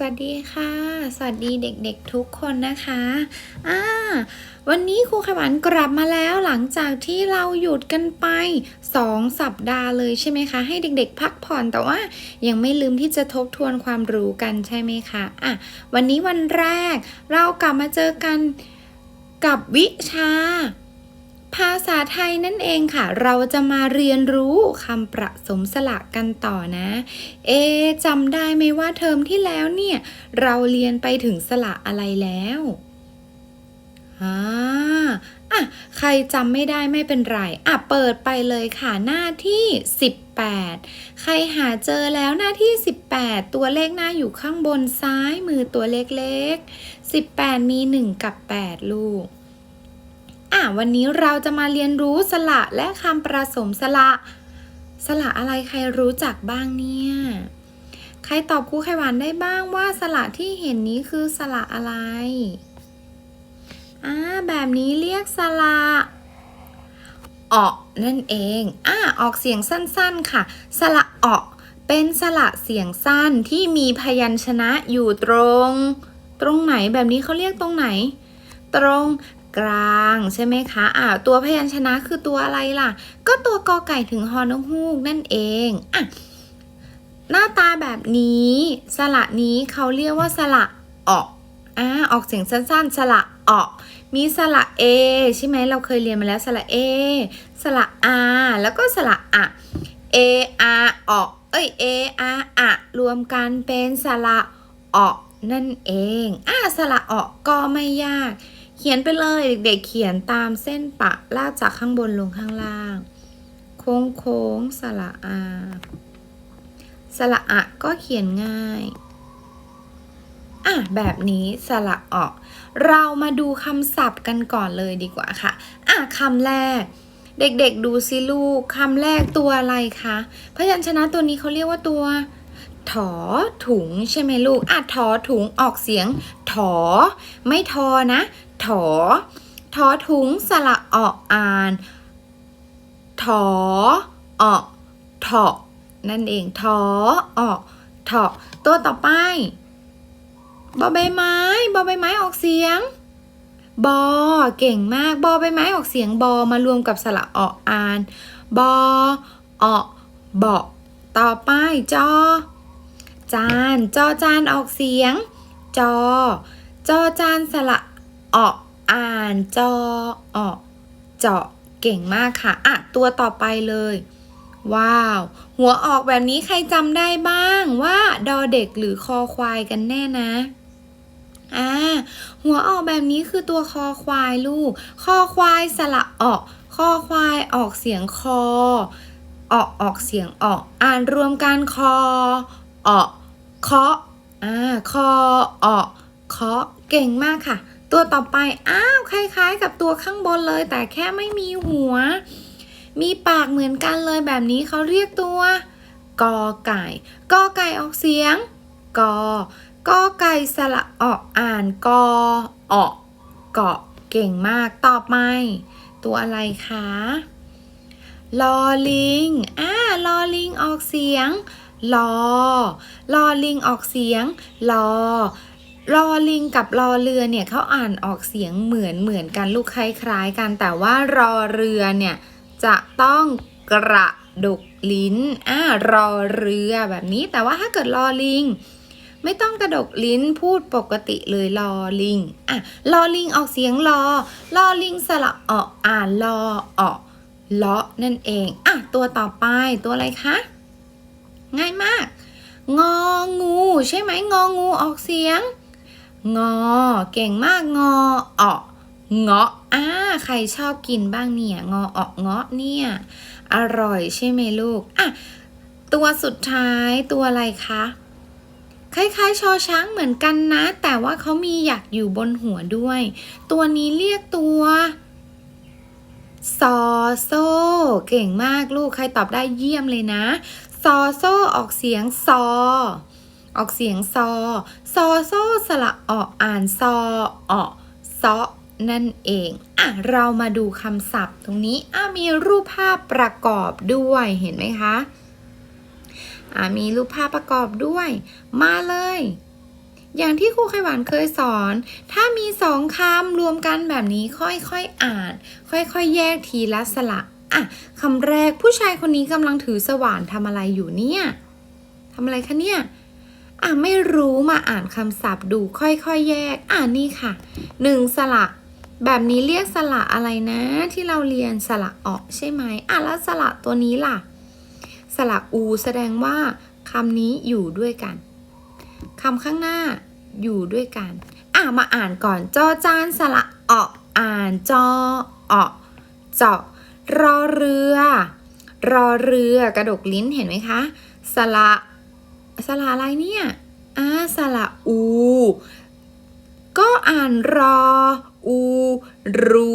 สวัสดีค่ะ สวัสดีเด็กๆทุกคนนะคะอ่าวันนี้ครูขวัญกลับมาแล้วหลังจากที่เราหยุดกันไป 2 สัปดาห์เลยใช่ไหมคะ ให้เด็กๆ พักผ่อนแต่ว่ายังไม่ลืมที่จะทบทวนความรู้กันใช่ไหมคะอะวันนี้วันแรกเรากลับมาเจอกันกับวิชา ภาษาไทยนั่นเองค่ะ เราจะมาเรียนรู้คำประสมสระกันต่อนะ เอะจำได้ไหมว่าเทอมที่แล้วเนี่ย เราเรียนไปถึงสระอะไรแล้วอ่าอะ ใครจำไม่ได้ไม่เป็นไร อะ เปิดไปเลยค่ะหน้าที่ 18 ใครหาเจอแล้วหน้าที่ 18 ตัวเลขหน้าอยู่ข้างบนซ้ายมือตัวเล็กๆ 18 มี 1 กับ 8 ลูก อะวันนี้เราจะมาเรียนรู้สระและคำประสมสระสระอะไรใครรู้จักบ้างเนี่ย ใครตอบครูไขหวานได้บ้างว่าสระที่เห็นนี้คือสระอะไรอ่าแบบนี้เรียกสระออกนั่นเองอ่าออกเสียงสั้นๆค่ะ สระออกเป็นสระเสียงสั้นที่มีพยัญชนะอยู่ตรง ตรงไหนแบบนี้เขาเรียกตรงไหน ตรง กลางใช่ไหมคะอ่าตัวพยัญชนะคือตัวอะไรล่ะ ก็ตัวกอไก่ถึงฮอนกฮูกนั่นเองอะหน้าตาแบบนี้ สระนี้เขาเรียกว่าสระออกอ่าออกเสียงสั้นๆ สระออก มีสระเอใช่ไหมเราเคยเรียนมาแล้วสระเอสระอาแล้วก็สระอะเออาออกเอ้ยเออาอะรวมกันเป็นสระออกนั่นเอง อ่าสระออกก็ไม่ยาก เขียนไปเลยเด็กๆเขียนตามเส้นปะลากจากข้างบนลงข้างล่าง โค้งโค้งสระอาสระอะก็เขียนง่ายอะแบบนี้สระออก เรามาดูคำศัพท์กันก่อนเลยดีกว่าค่ะอะคำแรก เด็กๆดูสิลูกคำแรกตัวอะไรคะพยัญชนะตัวนี้เขาเรียกว่าตัวถอถุงใช่ไหมลูกอะถอถุงออกเสียงถอ ไม่ทอนะ ถอถอถุงสระออกอ่านถอออกถอนั่นเองถอออกถอตัวต่อไปบอใบไม้บอใบไม้ออกเสียงบอเก่งมากบอใบไม้ออกเสียงบอมารวมกับสระออกอ่านบอออกบอต่อไปจอ จานจอจานออกเสียง จอ จอจานสระ ออกอ่านจอออกเจาะเก่งมากค่ะ อะ ตัวต่อไปเลย ว้าว หัวออกแบบนี้ใครจำได้บ้างว่า ดอเด็กหรือคอควายกันแน่นะอ่าหัวออกแบบนี้คือตัวคอควายลูก คอควายสระออก คอควายออกเสียงคอ ออกออกเสียงออก อ่านรวมกันคอ ออกเคาะอ่าคอออกเคาะเก่งมากค่ะ ตัวต่อไป อ้าว คล้าย ๆ กับตัวข้างบนเลย แต่แค่ไม่มีหัว มีปากเหมือนกันเลยแบบนี้เขาเรียกตัว กอไก่ กอไก่ออกเสียง กอ กอไก่สระออกอ่านกอออกเกาะเก่งมากต่อไปตัวอะไรคะ ลอลิง อ่า ลอลิงออกเสียง ลอ ลอลิงออกเสียง ลอ ลอลิงกับลอเรือเนี่ยเขาอ่านออกเสียงเหมือนเหมือนกันลูกคล้ายๆ กันแต่ว่ารอเรือเนี่ยจะต้องกระดกลิ้นอ่ารอเรือแบบนี้ แต่ว่าถ้าเกิดรอลิง ไม่ต้องกระดกลิ้นพูดปกติเลยรอลิงอะรอลิงออกเสียงรอรอลิงสระออกอ่านรอออกเลาะนั่นเองอะตัวต่อไปตัวอะไรคะง่ายมาก งองู ใช่ไหมงองูออกเสียง งอ เก่งมากงอออกเงาะอ่าใครชอบกินบ้างเนี่ย งอออกเงาะเนี่ย อร่อยใช่ไหมลูกอะตัวสุดท้ายตัวอะไรคะ คล้ายๆ ชอช้างเหมือนกันนะ แต่ว่าเขามีหยักอยู่บนหัวด้วย ตัวนี้เรียกตัวซอโซ เก่งมากลูก ใครตอบได้เยี่ยมเลยนะ ซอโซออกเสียงซอ ออกเสียงซอ ซอโซสระออกอ่านซอออซอนั่นเอง อะ เรามาดูคำศัพท์ตรงนี้ อะ มีรูปภาพประกอบด้วย เห็นไหมคะ อะ มีรูปภาพประกอบด้วย มาเลย อย่างที่ครูไขหวานเคยสอน ถ้ามีสองคำรวมกันแบบนี้ค่อยๆอ่าน ค่อยๆ แยกทีละสระ อะ คำแรกผู้ชายคนนี้กำลังถือสว่านทำอะไรอยู่เนี่ยทำอะไรคะเนี่ย อะไม่รู้มาอ่านคำศัพท์ดูค่อยๆแยก อ่านี่ค่ะหนึ่งสระแบบนี้เรียกสระอะไรนะ ที่เราเรียนสระออกใช่ไหมอะแล้วสระตัวนี้ล่ะ สระอูแสดงว่าคำนี้อยู่ด้วยกันคำข้างหน้าอยู่ด้วยกัน อะมาอ่านก่อนจอจานสระออกอ่านจอออกเจาะรอเรือ รอเรือกระดกลิ้นเห็นไหมคะ สระ สระอะไรเนี่ยอ่าสระอู ก็อ่านรอ อู รู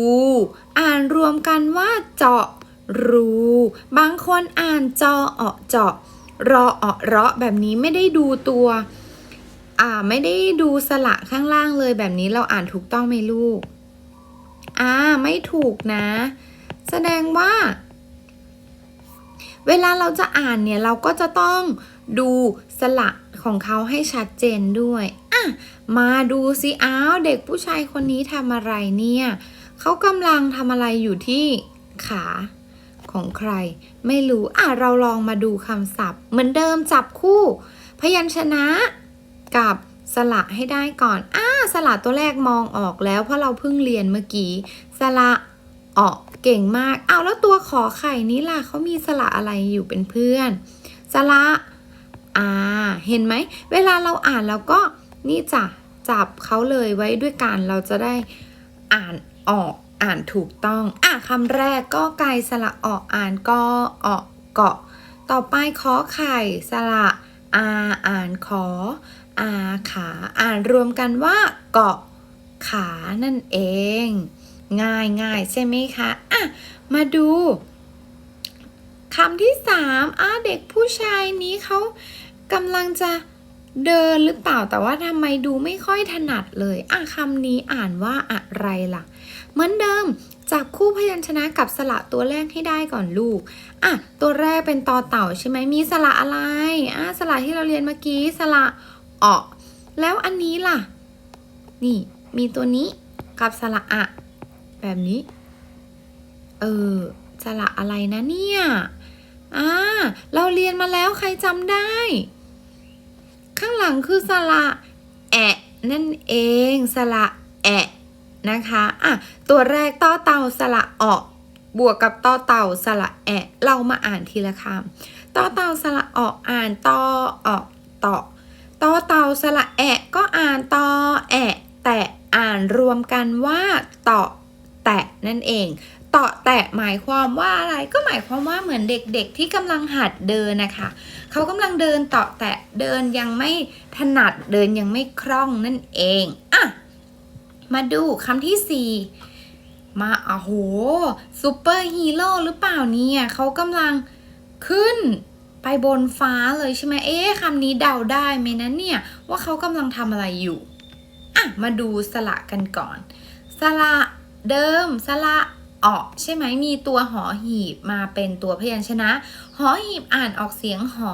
อ่านรวมกันว่าเจาะ รู บางคนอ่านจอเออเจาะ รอเออเราะแบบนี้ไม่ได้ดูตัว อ่าไม่ได้ดูสระข้างล่างเลยแบบนี้เราอ่านถูกต้องไหมลูก อ่าไม่ถูกนะ แสดงว่า เวลาเราจะอ่านเนี่ยเราก็จะต้องดูสระของเขาให้ชัดเจนด้วยอะมาดูสิอ้าวเด็กผู้ชายคนนี้ทำอะไรเนี่ยเขากำลังทำอะไรอยู่ที่ขาของใคร ไม่รู้อะเราลองมาดูคำศัพท์ เหมือนเดิมจับคู่ พยัญชนะกับสระให้ได้ก่อนอ่าสระตัวแรกมองออกแล้วเพราะเราเพิ่งเรียนเมื่อกี้ สระ ออกเก่งมาก เอาแล้วตัวขอไข่นี้ล่ะเขามีสระอะไรอยู่เป็นเพื่อน สระอ่าเห็นไหม เวลาเราอ่านเราก็นี่จ้ะจับเขาเลยไว้ด้วยกันเราจะได้อ่านออกอ่านถูกต้อง อะคำแรกก็ไก่สระออกอ่านก็ออกเกาะ ต่อไปขอไข่สระอาอ่านขออาขา อ่านรวมกันว่าเกาะขานั่นเอง ง่ายง่ายใช่ไหมคะอะมาดูคำที่สามอะเด็กผู้ชายนี้เขากำลังจะเดินหรือเปล่าแต่ว่าทำไมดูไม่ค่อยถนัดเลย อะคำนี้อ่านว่าอะไรล่ะ เหมือนเดิมจับคู่พยัญชนะกับสระตัวแรกให้ได้ก่อนลูก อะ ตัวแรกเป็นตอเต่าใช่ไหมมีสระอะไร อะ สระที่เราเรียนเมื่อกี้ สระออกแล้วอันนี้ล่ะ นี่ มีตัวนี้กับสระอะ แบบนี้ เออสระอะไรนะเนี่ย อ่า เราเรียนมาแล้วใครจำได้ ข้างหลังคือสระแอะนั่นเองสระแอะนะคะอะตัวแรกต่อเต่าสระออกบวกกับต่อเต่าสระแอะ เรามาอ่านทีละคำต่อเต่าสระออกอ่านต่อออกต่อต่อเต่าสระแอะก็อ่านต่อแอะ แต่อ่านรวมกันว่าต่อ นั่นเองต่อแตะหมายความว่าอะไรก็หมายความว่าเหมือนเด็กๆที่กำลังหัดเดินนะคะเขากำลังเดินต่อแตะเดินยังไม่ถนัดเดินยังไม่คล่องนั่นเองอะมาดูคำที่สี่มาอะโหซูเปอร์ฮีโร่หรือเปล่าเนี่ยเขากำลังขึ้นไปบนฟ้าเลยใช่ไหมเอ๊ะคำนี้เดาได้ไหมนะเนี่ยว่าเขากำลังทำอะไรอยู่อะมาดูสระกันก่อนสระ เดิมสระออกใช่ไหมมีตัวหอหีบมาเป็นตัวพยัญชนะ หอหีบอ่านออกเสียงหอ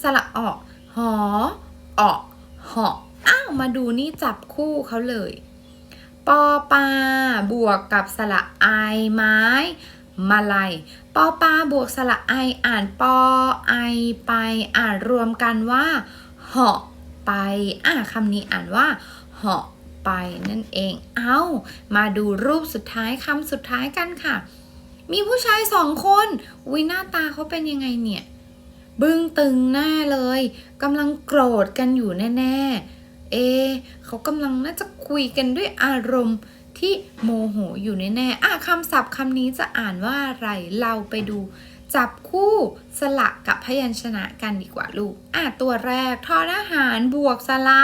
สระออก หอออกหออ้าวมาดูนี่จับคู่เขาเลย ปอปาบวกกับสระไอไม้มาลายปอปาบวกสระไออ่านปอไอไปอ่านรวมกันว่าเหาะไปอะคำนี้อ่านว่าเหาะ ไปนั่นเอง เอามาดูรูปสุดท้ายคำสุดท้ายกันค่ะ มีผู้ชายสองคนวิหน้าตาเขาเป็นยังไงเนี่ย บึ้งตึงหน้าเลยกำลังโกรธกันอยู่แน่ ๆ เอ เขากำลังน่าจะคุยกันด้วยอารมณ์ที่โมโหอยู่แน่ๆอะคำศัพท์คำนี้จะอ่านว่าอะไร เราไปดูจับคู่สระกับพยัญชนะกันดีกว่าลูก อะตัวแรกทอทหารบวกสระ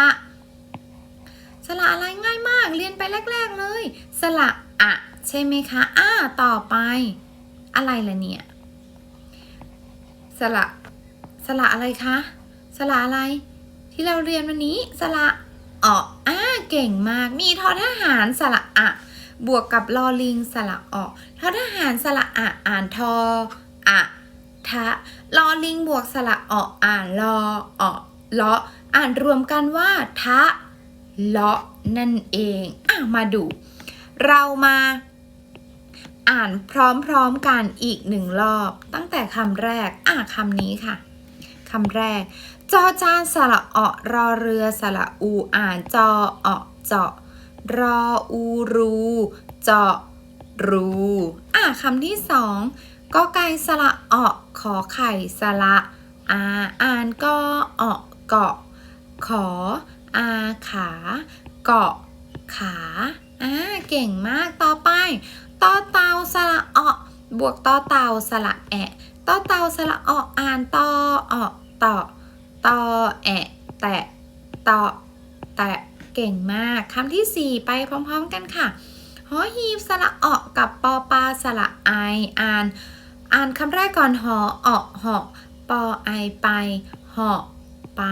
สระอะไรง่ายมาก เรียนไปแรก ๆเลย สระอะ ใช่ไหมคะ อ่า ต่อไป อะไรล่ะเนี่ย สระสระอะไรคะ สระอะไร ที่เราเรียนวันนี้ สระอออ่าเก่งมาก มีทอทหารสระอะ บวกกับลอลิงสระออกทอทหารสระอะอ่านทออะทะลอลิงบวกสระออกอ่านลอออเลาะอ่านรวมกันว่าทะ เลาะนั่นเองอะมาดู เรามาอ่านพร้อมๆกันอีกหนึ่งรอบ ตั้งแต่คำแรกอะคำนี้ค่ะคำแรก จอจานสระเอะรอเรือสระอู อ่านจอเอะเจาะรออูรูเจาะรูอะคำที่สองก็ไก่สระเอะขอไข่สระอาอ่านก็เอะเกาะขอ อาขา เกาะ ขาอ่าเก่งมากต่อไปต่อเตาสระเอะบวกต่อเตาสระแอะต่อเตาสระเอะอ่านต่อเอะต่อต่อแอะแตะต่อแตะเก่งมากคำที่สี่ไปพร้อมๆกันค่ะหอหีบสระเอะกับปอปลาสระไออ่าน อ่านคำแรกก่อนหอเอะหอปอไอไปหอไป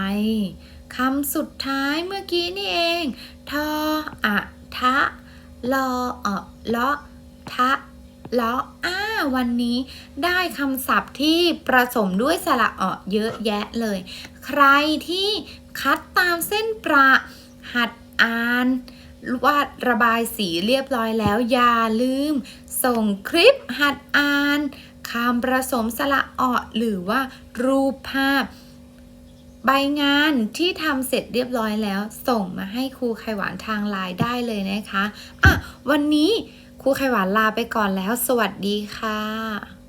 คำสุดท้ายเมื่อกี้นี่เอง ทออะทะลอเอะเลาะทะเลาะอ้าวันนี้ได้คำศัพท์ที่ประสมด้วยสระเอะเยอะแยะเลย ใครที่คัดตามเส้นประ หัดอ่านวาดระบายสีเรียบร้อยแล้ว อย่าลืม ส่งคลิปหัดอ่านคำประสมสระเอะหรือว่ารูปภาพ ใบงานที่ทำเสร็จเรียบร้อยแล้ว ส่งมาให้ครูไขหวานทางไลน์ได้เลยนะคะ อะ วันนี้ครูไขหวานลาไปก่อนแล้ว สวัสดีค่ะ